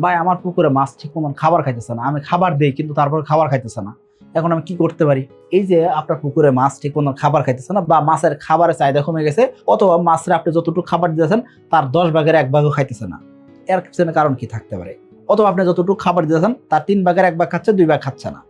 ভাই, আমার পুকুরে মাছ ঠিক মতন খাবার খাইতেছে না। আমি খাবার দেই, কিন্তু তারপর খাবার খাইতেছে না। এখন আমি কি করতে পারি? এই যে আপনার পুকুরে মাছ ঠিক মতন খাবার খাইতেছে না বা মাছের খাবারের চাহিদা কমে গেছে, অথবা মাছের আপনি যতটুকু খাবার দিয়েছেন তার দশ ভাগের এক ভাগও খাইতেছে না। এর পিছনে কারণ কি থাকতে পারে? অথবা আপনি যতটুকু খাবার দিয়েছেন তার তিন ভাগের এক ভাগ খাচ্ছে, দুই ভাগ খাচ্ছে না।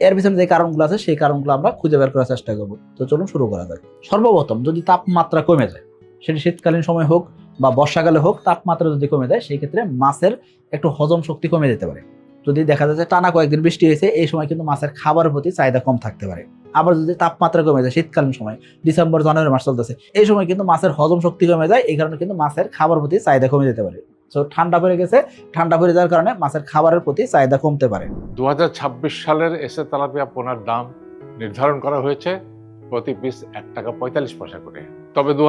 এর পিছনে যে কারণগুলো আছে, সেই কারণগুলো আমরা খুঁজে বের করার চেষ্টা করব। তো চলুন শুরু করা যাক। সর্বপ্রথম যদি তাপমাত্রা কমে যায়, সেটি শীতকালীন সময় হোক বা বর্ষাকালে হোক, তাপমাত্রা যদি কমে যায়, সেই ক্ষেত্রে মাছের একটু হজম শক্তি কমে যেতে পারে। যদি দেখা যাচ্ছে টানা কয়েকদিন বৃষ্টি হয়েছে, এই সময় কিন্তু মাছের খাবারের প্রতি চাহিদা কম থাকতে পারে। আবার যদি তাপমাত্রা কমে যায়, শীতকালীন সময়, ডিসেম্বর, জানুয়ারি মাস চলতেছে, এই সময় কিন্তু মাছের হজম শক্তি কমে যায়, এই কারণে কিন্তু মাছের খাবার প্রতি চাহিদা কমে যেতে পারে। তো ঠান্ডা পড়ে গেছে, ঠান্ডা পড়ে যাওয়ার কারণে মাছের খাবারের প্রতি চাহিদা কমতে পারে। দু হাজার ছাব্বিশ সালের এসে তালাপিয়া পোনার দাম নির্ধারণ করা হয়েছে। প্রতি পিস এক টাকা পঁয়তাল্লিশ পয়সা করে। তবে দু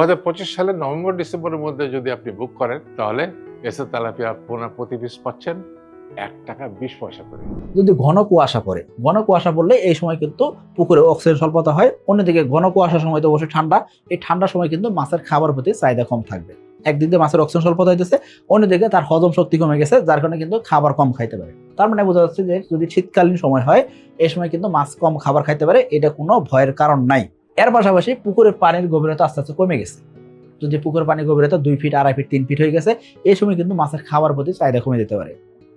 সালের নভেম্বর, ডিসেম্বরের মধ্যে যদি আপনি বুক করেন, তাহলে এসে তেলাপিয়া আপনার প্রতি পিস পাচ্ছেন এক টাকা বিশ পয়সা করে। যদি ঘন কুয়াশা পড়ে, ঘন কুয়াশা পড়লে এই সময় কিন্তু পুকুরে অক্সিজেন স্বল্পতা হয়। অন্যদিকে ঘন কুয়াশার সময় তো অবশ্যই ঠান্ডা। এই ঠান্ডার সময় কিন্তু মাছের খাবার প্রতি চাহিদা কম থাকবে। একদিক দিয়ে মাছের অক্সিজেন স্বল্পতা হইতেছে, অন্যদিকে তার হজম শক্তি কমে গেছে, যার কারণে কিন্তু খাবার কম খাইতে পারে। তার মানে বোঝা যাচ্ছে যে যদি শীতকালীন সময় হয়, এই সময় কিন্তু মাছ কম খাবার খাইতে পারে, এটা কোনো ভয়ের কারণ নাই। এর পাশাপাশি পুকুরের পানির গভীরতা আস্তে আস্তে কমে গেছে। যদি পুকুরের পানির গভীরতা দুই ফিট আড়াই ফিট তিন ফিট হয়ে গেছে, এই সময় কিন্তু মাছের খাবার প্রতি চাহিদা কমে যেতে পারে।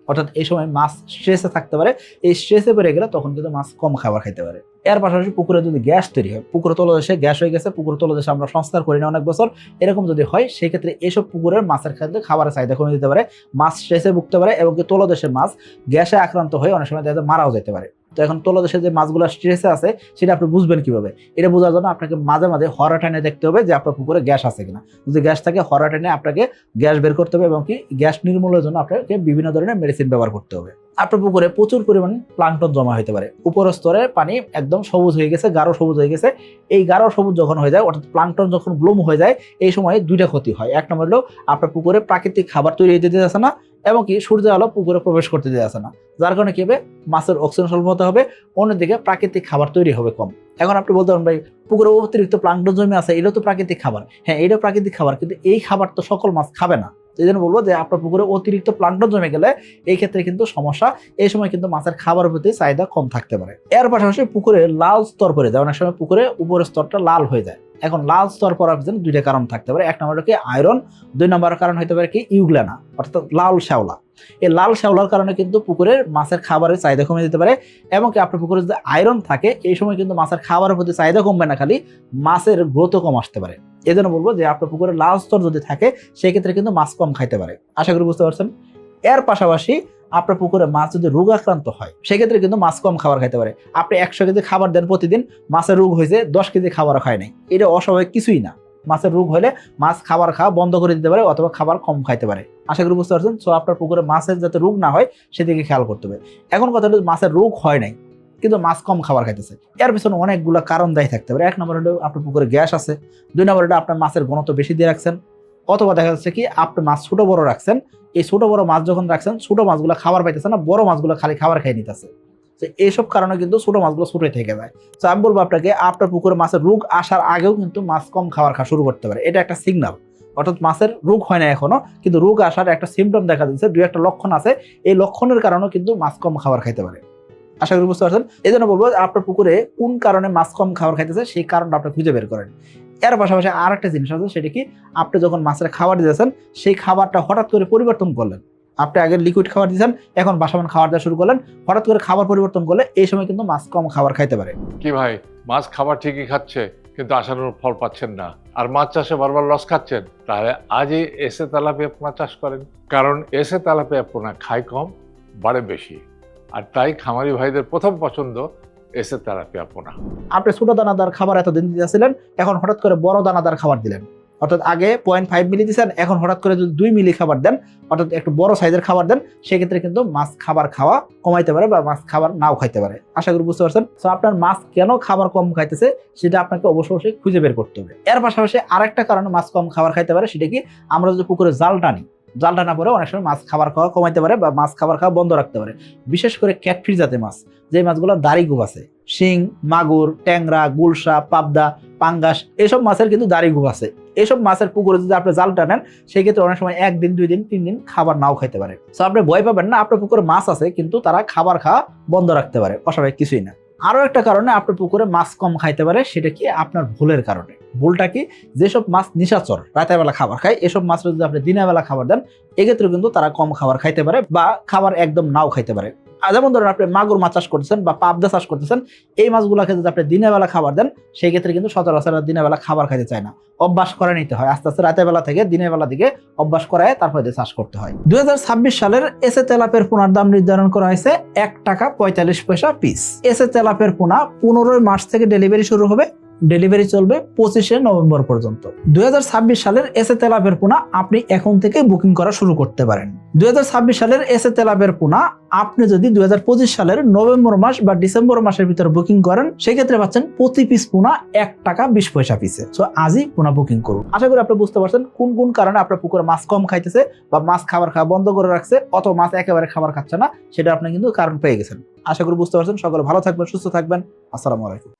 অর্থাৎ এই সময় মাছ স্ট্রেসে থাকতে পারে, এই স্ট্রেসে পড়ে গেলে তখন কিন্তু মাছ কম খাবার খাইতে পারে। এর পাশাপাশি পুকুরে যদি গ্যাস তৈরি হয়, পুকুর তলদেশে গ্যাস হয়ে গেছে, পুকুর তলদেশে আমরা সংস্কার করি না অনেক বছর, এরকম যদি হয়, সেক্ষেত্রে এসব পুকুরের মাছের ক্ষেত্রে খাবারের চাহিদা কমে যেতে পারে, মাছ স্ট্রেসে ভুগতে পারে এবং তলদেশের মাছ গ্যাসে আক্রান্ত হয়ে অনেক সময় দেখা মারাও যেতে পারে। তো এখন তলদেশে যে মাছগুলো স্ট্রেসে আছে, সেটা আপনি বুঝবেন কীভাবে? এটা বোঝার জন্য আপনাকে মাঝে মাঝে হরা টানে দেখতে হবে যে আপনার পুকুরে গ্যাস আছে কিনা। যদি গ্যাস থাকে, হরা টানে আপনাকে গ্যাস বের করতে হবে এবং কি গ্যাস নির্মূলের জন্য আপনাকে বিভিন্ন ধরনের মেডিসিন ব্যবহার করতে হবে। আপনার পুকুরে প্রচুর পরিমাণ প্লান্টন জমা হতে পারে। উপর স্তরে পানি একদম সবুজ হয়ে গেছে, গাঢ় সবুজ হয়ে গেছে। এই গাঢ় সবুজ যখন হয়ে যায়, অর্থাৎ প্লান্টন যখন ব্লুম হয়ে যায়, এই সময় দুইটা ক্ষতি হয়। এক নম্বর হলো, আপনার পুকুরে প্রাকৃতিক খাবার তৈরি হতে দিতে না। এবং কি সূর্য আলো পুকুরে প্রবেশ করতে দিতে না। যার কারণে কি হবে? মাছের অক্সিজেন স্বল্পতা হবে, অন্যদিকে প্রাকৃতিক খাবার তৈরি হবে কম। এখন আপনি বলতে পারেন, ভাই, পুকুরে অতিরিক্ত প্লান্টন জমি আছে এটা তো প্রাকৃতিক খাবার। হ্যাঁ এটা প্রাকৃতিক খাবার, কিন্তু এই খাবার তো সকল মাছ খাবে না। এই জন্য বলব যে, আপনার পুকুরে অতিরিক্ত প্লান্টন জমে গেলে এই ক্ষেত্রে কিন্তু সমস্যা। এই সময় কিন্তু মাছের খাবার প্রতি চাহিদা কম থাকতে পারে। এর পাশাপাশি পুকুরে লাল স্তর পড়ে যায়। অনেক সময় পুকুরে উপরের স্তরটা লাল হয়ে যায়। এখন লাল স্তর পড়ার পিছনে দুইটা কারণ থাকতে পারে। এক নম্বর কি, আয়রন। দুই নম্বর কারণ হতে পারে কি, ইউগ্লানা, অর্থাৎ লাল শ্যাওলা। এই লাল শ্যাওলার কারণে কিন্তু পুকুরের মাছের খাবারের চাহিদা কমে যেতে পারে এবং কি আপনার পুকুরে যদি আয়রন থাকে, এই সময় কিন্তু মাছের খাবারের প্রতি চাহিদা কমবে না, খালি মাছের গ্রোথও কম আসতে পারে। এই জন্য বলব যে আপনার পুকুরে লাল স্তর যদি থাকে সেক্ষেত্রে কিন্তু মাছ কম খাইতে পারে। আশা করি বুঝতে পারছেন? এর পাশাপাশি আপনার পুকুরে মাছ যদি রোগ আক্রান্ত হয়, সেক্ষেত্রে কিন্তু মাছ কম খাবার খাইতে পারে। আপনি একশো কেজি খাবার দেন প্রতিদিন, মাছের রোগ হয়েছে, দশ কেজি খাবার খায় নাই। এটা অস্বাভাবিক কিছুই না। মাছের রোগ হলে মাছ খাবার খাওয়া বন্ধ করে দিতে পারে অথবা খাবার কম খাইতে পারে। আশা করি বুঝতে পারছেন? সো আপনার পুকুরে মাছের যাতে রোগ না হয়, সেদিকে খেয়াল করতে হবে। এখন কথা হলো মাছের রোগ হয় নাই, কিন্তু মাছ কম খাবার খাইতেছে। এর পিছনে অনেকগুলো কারণ দায়ী থাকতে পারে। এক নম্বর হলো আপনার পুকুরে গ্যাস আছে। দুই নম্বর হলো আপনার মাছের ঘনত্ব বেশি দিয়ে রাখছেন। অথবা দেখা যাচ্ছে কি, আপনি মাছ ছোট বড় রাখছেন, এই ছোট বড় মাছ যখন রাখছেন, ছোট মাছগুলো খাবার পাইতেছে না, বড় মাছগুলো খালি খাবার খাই নিতেছে। তো এইসব কারণে কিন্তু ছোট মাছগুলো ছোটই থেকে যায়। তো আমি বলব আপনাকে, আপনার পুকুরে মাছের রোগ আসার আগেও কিন্তু মাছ কম খাবার খাওয়া শুরু করতে পারে। এটা একটা সিগনাল অর্থাৎ মাছের রোগ হয় না এখনও, কিন্তু রোগ আসার একটা সিমটম দেখা দিচ্ছে, দুই একটা লক্ষণ আছে। এই লক্ষণের কারণেও কিন্তু মাছ কম খাবার খাইতে পারে। আশা করি বুঝতে পারছেন। এই জন্য বলব আপনার পুকুরে কোন কারণে মাছ কম খাবার খাইতেছে সেই কারণটা আপনি খুঁজে বের করেন। এর পাশাপাশি আর একটা জিনিস আছে, সেটা কি আপনি যখন মাছের খাবার দিয়েছেন সেই খাবারটা হঠাৎ করে পরিবর্তন করলেন। আপনি আগে লিকুইড খাবার দিয়েছেন এখন বাসাবান খাবার দেওয়া শুরু করলেন, হঠাৎ করে খাবার পরিবর্তন করলে এই সময় কিন্তু মাছ কম খাবার খাইতে পারে। কি ভাই, মাছ খাবার ঠিকই খাচ্ছে, কিন্তু আশানুর ফল পাচ্ছেন না। আর মাছ চাষে বারবার লস খাচ্ছেন, তাহলে আজই এসে তেলাপিয়া পোনা চাষ করেন। কারণ এসে তেলাপিয়া পোনা খায় কম, বাড়ে বেশি। আর তাই খামারি ভাইদের প্রথম পছন্দ এসে তেলাপিয়া পোনা আপনি ছোট দানাদার খাবার এতদিন দিয়েছিলেন, এখন হঠাৎ করে বড় দানাদার খাবার দিলেন। অর্থাৎ আগে পয়েন্ট ফাইভ মিলি দিচ্ছেন এখন হঠাৎ করে যদি দুই মিলি খাবার দেন, অর্থাৎ একটু বড় সাইজের খাবার দেন, সেক্ষেত্রে কিন্তু মাছ খাবার খাওয়া কমাইতে পারে বা মাছ খাবার নাও খাইতে পারে। আশা করি বুঝতে পারছেন? তো আপনার মাছ কেন খাবার কম খাইতেছে, সেটা আপনাকে অবশ্যই অবশ্যই খুঁজে বের করতে হবে। এর পাশাপাশি আরেকটা কারণে মাছ কম খাবার খাইতে পারে, সেটা কি? আমরা যদি পুকুরে জাল টানি জাল টানা পরে অনেক সময় মাছ খাবার খাওয়া কমাইতে পারে বা মাছ খাবার খাওয়া বন্ধ রাখতে পারে। বিশেষ করে ক্যাটফিস জাতের মাছ যে মাছগুলো দাড়ি গুব আছে, শিং, মাগুর, ট্যাংরা, গুলশা, পাবদা, পাঙ্গাস, এসব মাছের কিন্তু দাড়ি গুব আছে। এসব মাছের পুকুরে যদি আপনি জাল টানেন সেই ক্ষেত্রে অনেক সময় একদিন দুই দিন তিন দিন খাবার নাও খাইতে পারে। তো আপনি ভয় পাবেন না, আপনার পুকুরে মাছ আছে, কিন্তু তারা খাবার খাওয়া বন্ধ রাখতে পারে, অস্বাভাবিক কিছুই না। আরও একটা কারণে আপনার পুকুরে মাছ কম খাইতে পারে, সেটা কি আপনার ভুলের কারণে। ভুলটা কি? যেসব মাছ নিশাচর রাতের বেলা খাবার খায়, এসব মাছ যদি আপনি দিনের বেলা খাবার দেন এক্ষেত্রে কিন্তু তারা কম খাবার খাইতে পারে বা খাবার একদম নাও খাইতে পারে। যেমন ধরেন আপনি মাগুর মাছ চাষ করতেছেন বা পাবদা চাষ করতেছেন, এই মাছগুলোকে যদি আপনি দিনের বেলা খাবার দেন সেই ক্ষেত্রে কিন্তু সচরাচর দিনের বেলা খাবার খাইতে চায় না। অভ্যাস করে নিতে হয়। আস্তে আস্তে রাতের বেলা থেকে দিনের বেলা দিকে অভ্যাস করায় তারপরে চাষ করতে হয়। দুই হাজার ছাব্বিশ সালের এসে তেলাপের পোনার দাম নির্ধারণ করা হয়েছে এক টাকা পঁয়তাল্লিশ পয়সা পিস এসে তেলাপের পোনা পনেরোই মার্চ থেকে ডেলিভারি শুরু হবে। ডেলিভারি চলবে পঁচিশে নভেম্বর পর্যন্ত। দুই হাজার ছাব্বিশ সালের এসে তেলাপের পোনা আপনি এখন থেকে বুকিং করা শুরু করতে পারেন। দুই সালের এসে তেলাপের পোনা আপনি যদি দুই হাজার পঁচিশ সালের নভেম্বর মাস বা ডিসেম্বর মাসের ভিতরে বুকিং করেন, সেক্ষেত্রে পাচ্ছেন প্রতি পিস পোনা এক টাকা বিশ পয়সা পিসে সো আজই পোনা বুকিং করুন। আশা করি আপনি বুঝতে পারছেন কোন কোন কারণে আপনার পুকুরে মাছ কম খাইতেছে বা মাছ খাবার খাওয়া বন্ধ করে রাখছে অত মাছ একেবারে খাবার খাচ্ছে না, সেটা আপনি কিন্তু কারণ পেয়ে গেছেন। আশা করি বুঝতে পারছেন। সকলে ভালো থাকবেন, সুস্থ থাকবেন। আসসালামু আলাইকুম।